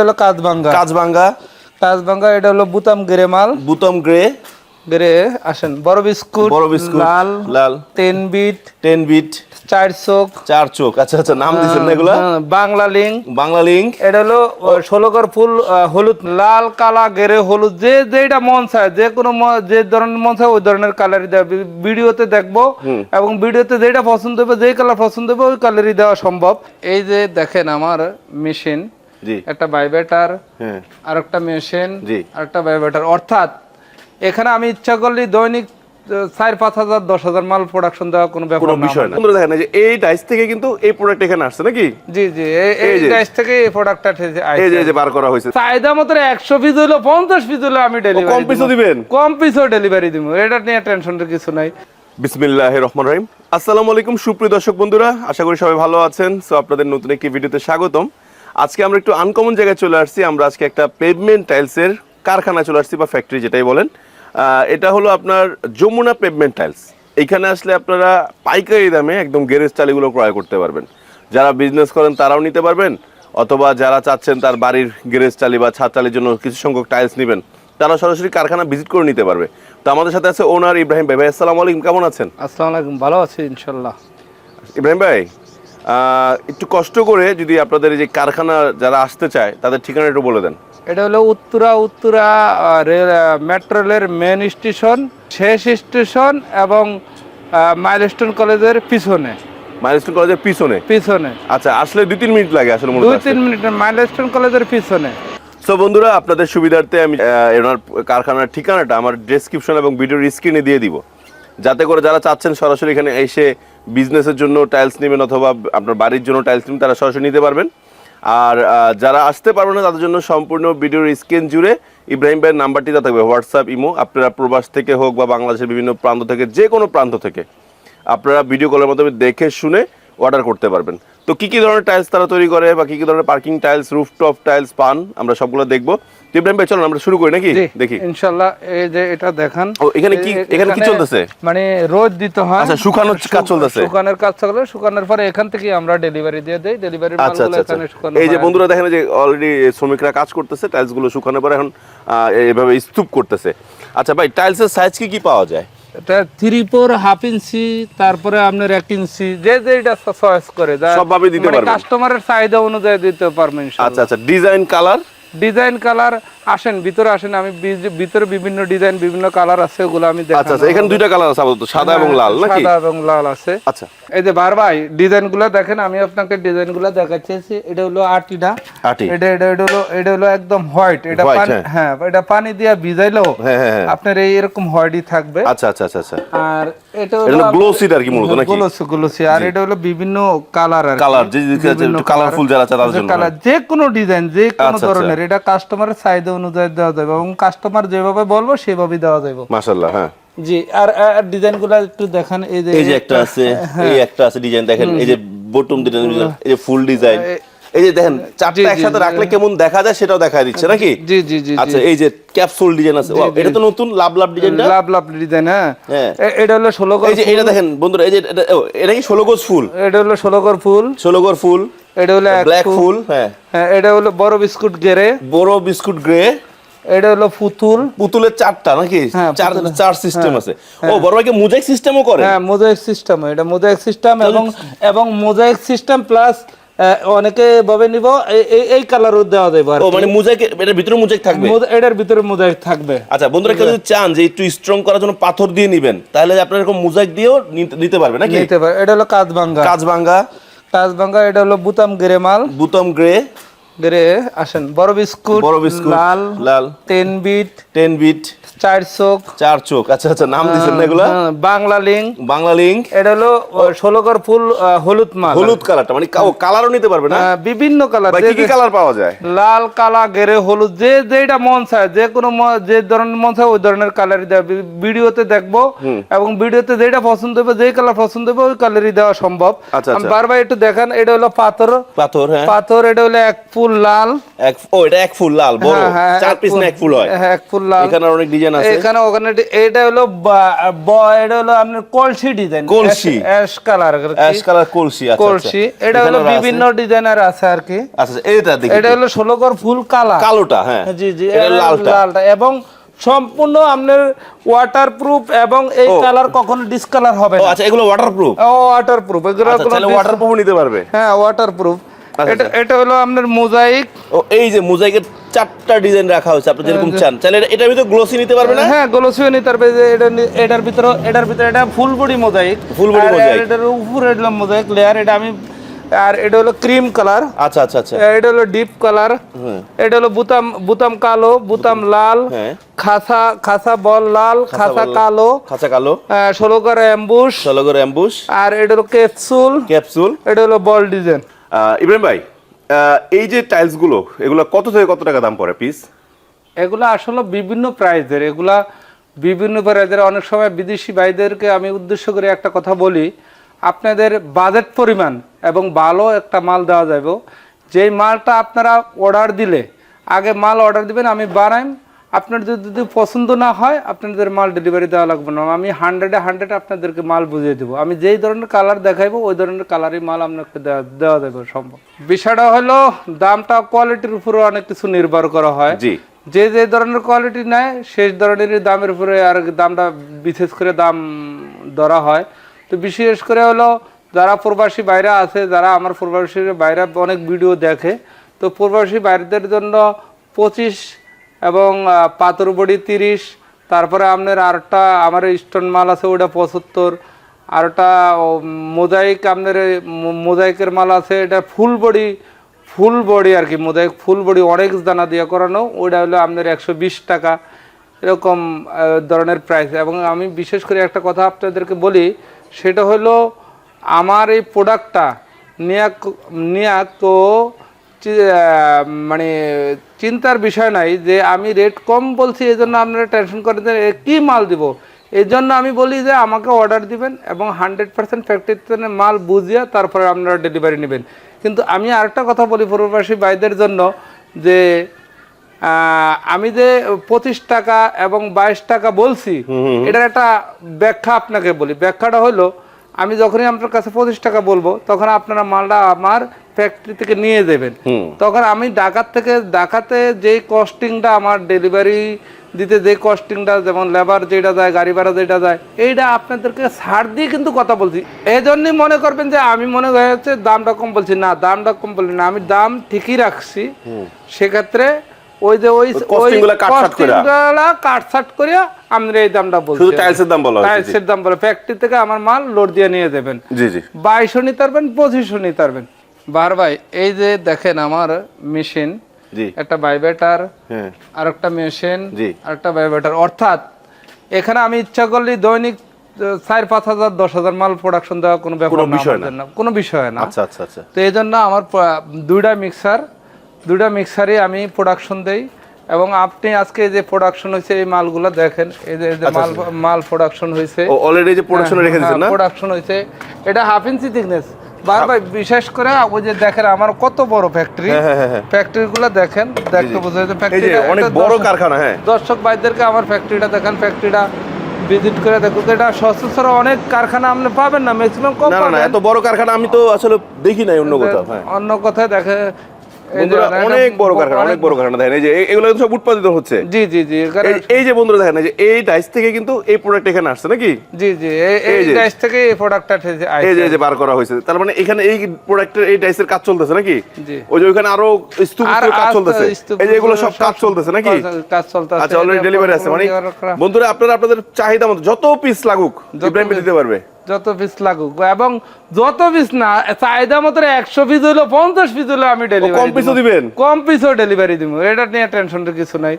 হলো কাজবাঙ্গা কাজবাঙ্গা কাজবাঙ্গা এটা হলো বুতাম গেরে মাল। বুতম গ্রে। গেরে আসেন বড় বিস্কুট বড় বিস্কুট লাল লাল। বিট বিট। চার চোখ। চার চোখ আচ্ছা আচ্ছা নাম না এগুলা? হ্যাঁ, বাংলা বাংলা এটা হলো ষোলকর ফুল হলুদ লাল কালা গেরে হলুদ যে যেটা মন চায় যে কোনো যে ধরনের মন চায় ওই ধরনের কালারই দেওয়া ভিডিওতে দেখব এবং ভিডিওতে যেটা পছন্দ হবে যেই কালার পছন্দ হবে ওই কালারই দেওয়া সম্ভব। এই যে দেখেন আমার মেশিন একটা হ্যাঁ। আর একটা মেশিন আর একটা বাইবেটার অর্থাৎ এখানে আমি ইচ্ছা করলে দৈনিক চার পাঁচ হাজার দশ হাজার মাল প্রোডাকশন দেওয়া কোনো ব্যাপার না। বিষয় না। দেখেন যে এই ডাইস থেকে কিন্তু এই প্রোডাক্ট এখানে আসছে নাকি? জি জি। এই-। দেশ থেকে এই প্রোডাক্টটা এই যে বার করা হয়েছে। চাহিদা মতো একশো পিস হইল পঞ্চাশ পিস আমি ডেলিভারি কম পিসও দিবেন? কম পিসও ডেলিভারি দিব। এটা নিয়ে টেনশনের কিছু নাই। বিসমিল্লাহ রহমান রহিম। আসসালামু আলাইকুম সুপ্রিয় দর্শক বন্ধুরা আশা করি সবাই ভালো আছেন। সো আপনাদের নতুন একটি ভিডিওতে স্বাগতম। আজকে আমরা একটু আনকমন জায়গায় চলে আসছি। আমরা আজকে একটা পেভমেন্ট টাইলসের কারখানা চলে আসছি বা ফ্যাক্টরি যেটাই বলেন। এটা হলো আপনার যমুনা পেভমেন্ট টাইলস এইখানে আসলে আপনারা পাইকারি দামে একদম গ্যারেজ টালিগুলো ক্রয় করতে পারবেন। যারা বিজনেস করেন তারাও নিতে পারবেন অথবা যারা চাচ্ছেন তার বাড়ির গ্যারেজ টালি বা ছাদ টালির জন্য কিছু সংখ্যক টাইলস নেবেন তারা সরাসরি কারখানা ভিজিট করে নিতে পারবে। তো আমাদের সাথে আছে ওনার ইব্রাহিম ভাই। ভাই আসসালামু আলাইকুম কেমন আছেন? আসসালামু আলাইকুম ভালো আছি ইনশাল্লাহ ইব্রাহিম ভাই একটু কষ্ট করে যদি আপনাদের এই যে কারখানা যারা আসতে চায় তাদের ঠিকানা একটু বলে দেন। এটা হলো উত্তরা উত্তরা রেল মেট্রো রেলের মেন স্টেশন শেষ স্টেশন এবং মাইলস্টোন কলেজের পিছনে। মাইলস্টোন কলেজের পিছনে? পিছনে। আচ্ছা আসলে দুই তিন মিনিট লাগে আসলে দুই তিন মিনিটের মাইলস্টোন কলেজের পিছনে। সো বন্ধুরা আপনাদের সুবিধার্থে আমি এনার কারখানার ঠিকানাটা আমার ডেসক্রিপশন এবং ভিডিওর স্ক্রিনে দিয়ে দিব। যাতে করে যারা চাচ্ছেন সরাসরি এখানে এসে বিজনেসের জন্য টাইলস নেবেন অথবা আপনার বাড়ির জন্য টাইলস নেবেন, তারা সরাসরি নিতে পারবেন। আর যারা আসতে পারবেন না, তাদের জন্য সম্পূর্ণ ভিডিওর স্ক্রিন জুড়ে ইব্রাহিম ভাইয়ের নাম্বারটি দেওয়া থাকবে হোয়াটসঅ্যাপ ইমো আপনারা প্রবাস থেকে হোক বা বাংলাদেশের বিভিন্ন প্রান্ত থেকে যে কোনো প্রান্ত থেকে, আপনারা ভিডিও কলের মাধ্যমে দেখে শুনে অর্ডার করতে পারবেন। তো কি কি ধরনের টাইলস তারা তৈরি করে বা কি কি ধরনের পার্কিং টাইলস রুফটপ টাইলস পান আমরা সবগুলো দেখব। ইব্রাহিম ভাই চলুন আমরা শুরু করি নাকি? দেখি। ইনশাল্লাহ এই যে এটা দেখান। ও, এখানে কি- এখানে কি চলতেছে? মানে রোদ দিতে হয়। আচ্ছা, শুকানোর কাজ চলতেছে? শুকানোর কাজ চলে শুকানোর পরে এখান থেকে আমরা ডেলিভারি দিয়ে দেই। ডেলিভারির আচ্ছা মালগুলো আচ্ছা। এখানে শুকানো এই যে বন্ধুরা দেখেন যে অলরেডি শ্রমিকরা কাজ করতেছে টাইলসগুলো শুকানোর পরে এখন আহ, এইভাবে স্তূপ করতেছে। আচ্ছা ভাই টাইলসের সাইজ কি কি পাওয়া যায়? এটা থ্রি ফোর হাফ ইঞ্চি তারপরে আপনার এক ইঞ্চি যে যেটা চয়েস করে সবভাবে দিতে পারবেন। কাস্টমারের চাহিদা অনুযায়ী দিতে পারবেন আচ্ছা আচ্ছা ডিজাইন কালার ডিজাইন কালার আসেন ভিতরে আসেন আমি ভিতরে বিভিন্ন ডিজাইন বিভিন্ন কালার আছে ওগুলো আমি আচ্ছা আচ্ছা এখানে দুইটা কালার আছে আপাতত সাদা এবং লাল নাকি? সাদা এবং লাল আছে। আচ্ছা। এই যে বার ভাই ডিজাইনগুলা দেখেন আমি আপনাকে ডিজাইনগুলা দেখাচ্ছি এটা হলো আটিটা। এটা এটা এটা হলো এটা হলো একদম হোয়াইট। এটা পানি হ্যাঁ। এটা পানি দিয়ে ভিজাইলেও হ্যাঁ হ্যাঁ হ্যাঁ। আপনার এই এরকম হোয়াইটই থাকবে। আচ্ছা আচ্ছা আচ্ছা আচ্ছা। আর এটা এটা হলো হলো গ্লো আর কি মূলত নাকি? গ্লোসি গ্লোসি আর এটা হলো বিভিন্ন কালার আর কালার যে যে- একটু কালারফুল যারা চায় তাদের জন্য। কালার যে কোনো ডিজাইন যে কোনো আচ্ছা, আচ্ছা। ধরনের এটা কাস্টমারের চাহিদা অনুযায়ী দেওয়া যাবে এবং কাস্টমার যেভাবে বলব সেভাবেই দেওয়া যাবে। মাশাআল্লাহ হ্যাঁ। জি আর ডিজাইনগুলা একটু দেখান এই যে এই যে একটা আছে হ্যাঁ। এই একটা আছে ডিজাইন দেখেন এই যে বটম ডিজাইন এই যে ফুল ডিজাইন এই যে দেখেন চারটা একসাথে রাখলে কেমন দেখা যায় সেটাও দেখা দিচ্ছে নাকি? জি জি জি আচ্ছা এই যে ক্যাপসুল ডিজাইন আছে এটা তো নতুন লাভ লাভ ডিজাইনটা লাভ লাভ ডিজাইন হ্যাঁ। হ্যাঁ। এটা হলো ষোলো গজ এই যে এটা দেখেন বন্ধুরা এই যে এটা- এটা কি ষোলো গোজ ফুল? এটা হলো ষোলো গজ ফুল। ষোলো গোর ফুল। এটা হলো ব্ল্যাক ফুল। ফুল হ্যাঁ। হ্যাঁ এটা হলো বড় বিস্কুট গেরে বড় বিস্কুট গ্রে এটা হলো ফুতুল পুতুলের চারটা নাকি? হ্যাঁ, চার চার সিস্টেম আছে। ও বড় ভাইকে মুজাইক সিস্টেমও করে? হ্যাঁ মোজাইক সিস্টেম এটা মোজাইক সিস্টেম এবং এবং মোজাইক সিস্টেম প্লাস অনেকে ভাবে নিব এই- কালারও দেওয়া যাবে আর ও মানে মুজাইক এটার ভিতরে মুজাইক থাকবে? এটার ভিতরে মোজাইক থাকবে। আচ্ছা বন্ধুরা কেউ যদি চান যে একটু স্ট্রং করার জন্য পাথর দিয়ে নিবেন তাহলে আপনার এরকম মুজাইক দিয়েও নিতে- পারবে নাকি? নিতে পারে এটা হলো কাজবাঙ্গা কাজবাঙ্গা কাজবাঙ্গা এটা হলো বুতাম গেরে মাল। বুতম গ্রে। গেরে আসেন। বড় বিস্কুট বড় বিস্কুট লাল লাল। বিট টেন বিট চার চোখ। চার চোখ। আচ্ছা আচ্ছা নাম এগুলা? হ্যাঁ, বাংলা বাংলা এটা হলো ষোলকর ফুল হলুদ মাল। হলুদ কালারটা মানে কালারও নিতে পারবে না? বিভিন্ন কালার। কি কি কালার পাওয়া যায়? লাল কালা গেরে হলুদ যে যেটা মন চায় যে কোনো যে ধরনের মন চায় ওই ধরনের কালারই দেওয়া। ভিডিওতে দেখব এবং ভিডিওতে যেটা পছন্দ হবে যেই কালার পছন্দ হবে ওই কালারই দেওয়া সম্ভব। আচ্ছা, আচ্ছা। বারবার একটু দেখান এটা হলো পাথর। পাথর হ্যাঁ। পাথর এটা হলো এক ফুট ফুল লাল। এক ও এটা এক ফুল লাল বড়। হ্যাঁ, হ্যাঁ, চার পিস না এক ফুল হয়? হ্যাঁ, এক ফুল লাল। এখানে অনেক ডিজাইন আছে। এখানে ওখানে এটা হলো ব- এটা হলো আপনার কলসি ডিজাইন কলসি। অ্যাশ কালার অ্যাশ কালার কলসি আচ্ছা কলসি। এটা হলো বিভিন্ন ডিজাইনের আছে আর কি। আচ্ছা আচ্ছা, এটা দেখি এটা হলো ষোলো কর ফুল কালা কালোটা হ্যাঁ। জি জি এটা লালটা। লালটা। এবং সম্পূর্ণ আপনার ওয়াটার প্রুফ এবং এই কালার কখনো ডিসকালার হবে ও না। আচ্ছা এগুলো ওয়াটারপ্রুফ ওয়াটার প্রুফ এগুলো আচ্ছা dis- ওয়াটারপ্রুফ নিতে পারবে। হ্যাঁ ওয়াটার প্রুফ আচ্ছা, এটা আচ্ছা। এটা হলো আপনার মোজাইক। ও এই যে মোজাইকের চারটা ডিজাইন রাখা হয়েছে আপনি যেরকম চান। তাহলে এটা- এটার ভিতরে গ্লোসি নিতে পারবে না? হ্যাঁ গ্লোসিও নিতে পারবে। যে এটা এটার ভিতরে এটার ভিতরে এটা full body mosaic Full body mosaic। এটার উপরে এটা মোজাইক লেয়ার এটা আমি আর এটা হলো ক্রিম কালার আচ্ছা আচ্ছা আচ্ছা। এটা হলো ডিপ কালার হ্যাঁ। এটা হলো বুতাম বুতাম কালো বুতাম লাল। হ্যাঁ। খাসা খাসা বল লাল খাসা কালো। খাঁচা কালো। ষোলো করে অ্যাম্বুশ ষোলোগর অ্যাম্বুশ আর এটা হলো ক্যাপসুল ক্যাপসুল এটা হলো বল ডিজাইন ইব্রাহিম ভাই এই যে টাইলসগুলো, এগুলো কত থেকে কত টাকা দাম পড়ে পিস এগুলো আসলে বিভিন্ন প্রাইজের এগুলা বিভিন্ন প্রাইজের অনেক সময় বিদেশি ভাইদেরকে আমি উদ্দেশ্য করে একটা কথা বলি, আপনাদের বাজেট পরিমাণ এবং ভালো একটা মাল দেওয়া যাবে যেই মালটা আপনারা অর্ডার দিলে, আগে মাল অর্ডার দিবেন, আমি বানাইম আপনার যদি যদি পছন্দ না হয় আপনাদের মাল ডেলিভারি দেওয়া লাগবে না। আমি হান্ড্রেডে হান্ড্রেড আপনাদেরকে মাল বুঝিয়ে দেবো। আমি যেই ধরনের কালার দেখাইবো ওই ধরনের কালারই মাল আপনাকে দেওয়া দেওয়া যাবে সম্ভব। বিষয়টা হলো দামটা কোয়ালিটির উপরে অনেক কিছু নির্ভর করা হয়। জি। যে যে ধরনের কোয়ালিটি নেয় সেই ধরনের দামের উপরে আর দামটা বিশেষ করে দাম ধরা হয়। তো বিশেষ করে হলো যারা প্রবাসী বাইরে আছে যারা আমার প্রবাসী বাইরে অনেক ভিডিও দেখে তো প্রবাসী বাইরেদের জন্য পঁচিশ এবং পাথর বড়ি তিরিশ, তারপরে আপনার আরেকটা আমার স্টোন মাল আছে ওটা পঁচাত্তর, আরেকটা মোজাইক আপনার মোজাইকের মাল আছে, এটা ফুল বডি ফুল বডি আর কি মোদাইক ফুল বডি, অনেক দানা দিয়ে করানো ওটা হলো আপনার একশো বিশ টাকা, এরকম ধরনের প্রাইস এবং আমি বিশেষ করে একটা কথা আপনাদেরকে বলি, সেটা হলো, আমার এই প্রোডাক্টটা নেয়া নেয়া তো মানে চিন্তার বিষয় নাই যে আমি রেট কম বলছি এই জন্য আপনারা টেনশন করে দেন এ কী মাল দিব? এই জন্য আমি বলি যে আমাকে অর্ডার দিবেন এবং হান্ড্রেড পার্সেন্ট ফ্যাক্টরিতে মাল বুঝিয়ে তারপরে আপনারা ডেলিভারি নেবেন। কিন্তু আমি আরেকটা কথা বলি প্রবাসী ভাইদের জন্য যে আমি যে পঁচিশ টাকা এবং বাইশ টাকা বলছি এটার একটা ব্যাখ্যা আপনাকে বলি। ব্যাখ্যাটা হলো আমি যখনই আপনার কাছে পঁচিশ টাকা বলব তখন আপনারা মালটা আমার ফ্যাক্টরি থেকে নিয়ে দেবেন তখন আমি ঢাকার থেকে ঢাকাতে যেই কস্টিংটা আমার ডেলিভারি দিতে যে কস্টিংটা যেমন লেবার যেটা যায় গাড়ি ভাড়া যেটা যায় এইটা আপনাদেরকে ছাড় দিয়ে কিন্তু কথা বলছি। এই জন্যই মনে করবেন যে আমি মনে হচ্ছে দামটা কম বলছি। না দামটা কম বলছি না আমি দাম ঠিকই রাখছি। সেক্ষেত্রে ওই যে ওই কাটছাঁট। কস্টিংগুলা কাটছাট করিয়া আমরা এই দামটা বলছি শুধু টাইলসের দাম বলা টাইলসের দাম বলে ফ্যাক্টরি থেকে আমার মাল লোড দিয়ে নিয়ে দেবেন জি জি। বাইশও নিতে পারবেন পঁচিশও নিতে পারবেন। বার ভাই এই যে দেখেন আমার মেশিন একটা বাইবেটার হ্যাঁ। আর একটা মেশিন। আর একটা বাইবেটার অর্থাৎ এখানে আমি ইচ্ছা করলে দৈনিক চার পাঁচ হাজার দশ হাজার মাল প্রোডাকশন দেওয়া কোনো ব্যাপার কোনো না বিষয় না। কোনো বিষয় না। আচ্ছা আচ্ছা আচ্ছা। তো এই জন্য আমার দুইটা মিক্সার দুইটা মিক্সারে আমি প্রোডাকশন দেই। এবং আপনি আজকে যে প্রোডাকশন হয়েছে এই মালগুলো দেখেন এই যে মাল মাল প্রোডাকশন হয়েছে অলরেডি যে প্রোডাকশন রেখে দিয়েছেন না? প্রোডাকশন হয়েছে এটা হাফ ইঞ্চি থিকনেস বারবার বিশেষ করে ওই যে দেখেন আমার কত বড় ফ্যাক্টরি ফ্যাক্টরি গুলো দেখেন দেখতে বোঝা যায় ফ্যাক্টরি অনেক বড় কারখানা হ্যাঁ। দর্শক ভাইদেরকে আমার ফ্যাক্টরিটা দেখেন ফ্যাক্টরিটা ভিজিট করে দেখো এটা সচরাচর অনেক কারখানা আপনি পাবেন না ম্যাক্সিমাম কম না না এত বড় কারখানা আমি তো আসলে দেখি নাই অন্য কোথাও হ্যাঁ। অন্য কথায় দেখে বন্ধুরা অনেক বড় কারখানা অনেক বড় কারখানা দেখেন এই যে এগুলো সব উৎপাদিত হচ্ছে। জি জি জি এই- এই যে বন্ধুরা দেখেন যে এই ডাইস থেকে কিন্তু এই প্রোডাক্ট এখানে আসছে নাকি? জি জি এই- এই এই যে। দেশ থেকে এই প্রোডাক্টটা এই যে যে বার করা হয়েছে তার মানে এখানে এই প্রোডাক্টের এই ডাইসের কাজ চলতেছে নাকি? ওই যে ওখানে আরও স্তূপ কাজ চলতেছে। এই যে এগুলো সব সব কাজ চলতেছে নাকি? কাজ চলতেছে। আচ্ছা অলরেডি ডেলিভারি আছে মানে বন্ধুরা আপনারা আপনাদের চাহিদা মতো যত পিস লাগুক ইব্রাহিম দিতে পারবে। যত পিস লাগুক। এবং যত পিস না চাহিদা মতো একশো পিস হইল পঞ্চাশ পিস হলো আমি ডেলিভারি piece ও দিবেন? কম পিসও ডেলিভারি দিব এটা নিয়ে টেনশন কিছু নাই।